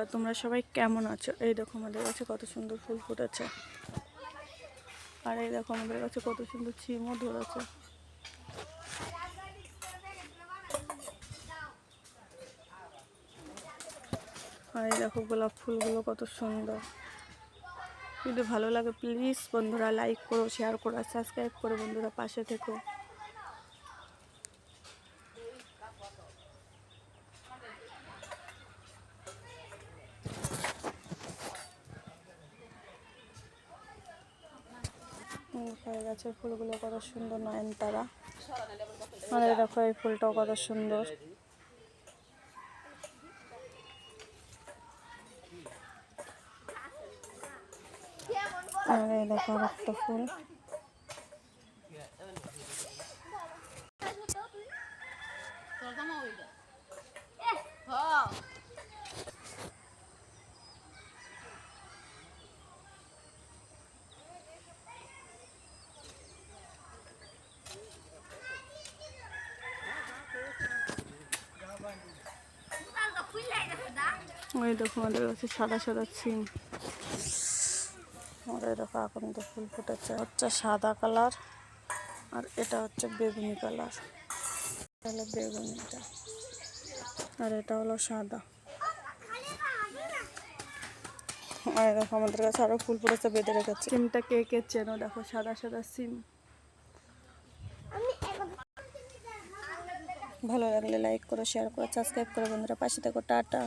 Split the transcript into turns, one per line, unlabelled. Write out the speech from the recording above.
বন্ধুরা, তোমরা সবাই কেমন আছো? এই দেখো আমাদের কাছে কত সুন্দর ফুল ফুটেছে। আর এই দেখো আমাদের কাছে কত সুন্দর ছিমও ধরেছে। আর এই দেখো গোলাপ ফুলগুলো কত সুন্দর। যদি ভালো লাগে প্লিজ বন্ধুরা লাইক করো শেয়ার করো সাবস্ক্রাইব করো বন্ধুরা, পাশে থেকো। হয়ে গেছে, ফুলগুলো কত সুন্দর নয়নতারা। আর এই দেখো এই ফুলটাও কত সুন্দর। আর এই দেখো একটা ফুল। ওই দেখো আমাদের কাছে সাদা সাদা সিম এই দেখো এখন তো ফুল ফুটেছে। হচ্ছে সাদা কালার আর এটা হচ্ছে বেগুনি কালার। হলো বেগুনিটা। আর এটা হলো সাদা। আর দেখো আমাদের কাছে আরও ফুল ফুটেছে, বেঁধে রেখেছে। সিমটা কে কে চেনো? দেখো সাদা সাদা সিম ভালো লাগলে লাইক করো শেয়ার করো সাবস্ক্রাইব করো বন্ধুরা পাশে থেকো। টাটা।